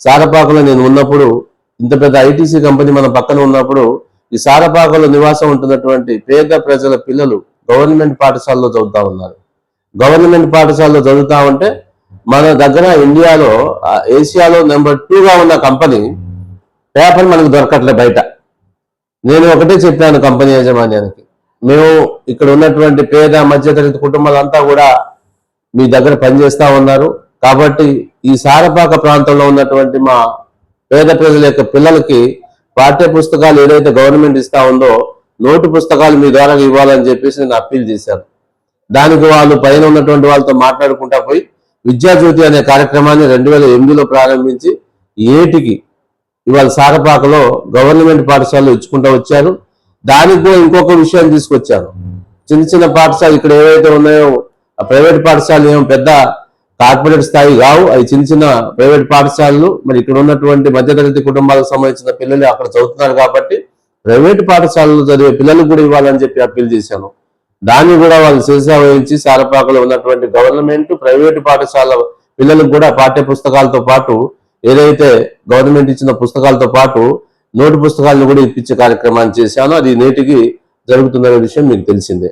సారపాకలో నేను ఉన్నప్పుడు ఇంత పెద్ద ఐటీసీ కంపెనీ మన పక్కన ఉన్నప్పుడు ఈ సారపాకలో నివాసం ఉంటున్నటువంటి పేద ప్రజల పిల్లలు గవర్నమెంట్ పాఠశాలలో చదువుతా ఉన్నారు. గవర్నమెంట్ పాఠశాలలో చదువుతా ఉంటే మన దగ్గర ఇండియాలో ఏషియాలో నెంబర్ టూగా ఉన్న కంపెనీ పేపర్ మనకు దొరకట్లే బయట. నేను ఒకటే చెప్పాను కంపెనీ యాజమాన్యానికి. మేము ఇక్కడ ఉన్నటువంటి పేద మధ్యతరగతి కుటుంబాలంతా కూడా మీ దగ్గర పనిచేస్తా ఉన్నారు. కాబట్టి ఈ సారపాక ప్రాంతంలో ఉన్నటువంటి మా పేద ప్రజల యొక్క పిల్లలకి పాఠ్య పుస్తకాలు ఏదైతే గవర్నమెంట్ ఇస్తా ఉందో నోటు పుస్తకాలు మీ ద్వారా ఇవ్వాలని చెప్పేసి నేను అప్పీల్ చేశాను. దానికి వాళ్ళు పైన ఉన్నటువంటి వాళ్ళతో మాట్లాడుకుంటా పోయి విద్యాజ్యోతి అనే కార్యక్రమాన్ని రెండు వేల ఎనిమిదిలో ప్రారంభించి ఏటికి ఇవాళ సారపాకలో గవర్నమెంట్ పాఠశాలలో ఇచ్చుకుంటూ వచ్చారు. దానికి కూడా ఇంకొక విషయం తీసుకొచ్చాను. చిన్న చిన్న పాఠశాల ఇక్కడ ఏవైతే ఉన్నాయో ఆ ప్రైవేట్ పాఠశాలలు ఏమో పెద్ద కార్పొరేట్ స్థాయి కావు. అవి చిన్న చిన్న ప్రైవేట్ పాఠశాలలు. మరి ఇక్కడ ఉన్నటువంటి మధ్యతరగతి కుటుంబాలకు సంబంధించిన పిల్లలు అక్కడ చదువుతున్నారు కాబట్టి ప్రైవేట్ పాఠశాలలో చదివే పిల్లలకు కూడా ఇవ్వాలని చెప్పి అప్పీల్ చేశాను. దాన్ని కూడా వాళ్ళు శిరసా వహించి సారపాకలో ఉన్నటువంటి గవర్నమెంట్ ప్రైవేటు పాఠశాల పిల్లలకు కూడా పాఠ్య పుస్తకాలతో పాటు ఏదైతే గవర్నమెంట్ ఇచ్చిన పుస్తకాలతో పాటు నోటు పుస్తకాలను కూడా ఇప్పించే కార్యక్రమాన్ని చేశాను. అది నేటికి జరుగుతున్న విషయం మీకు తెలిసిందే.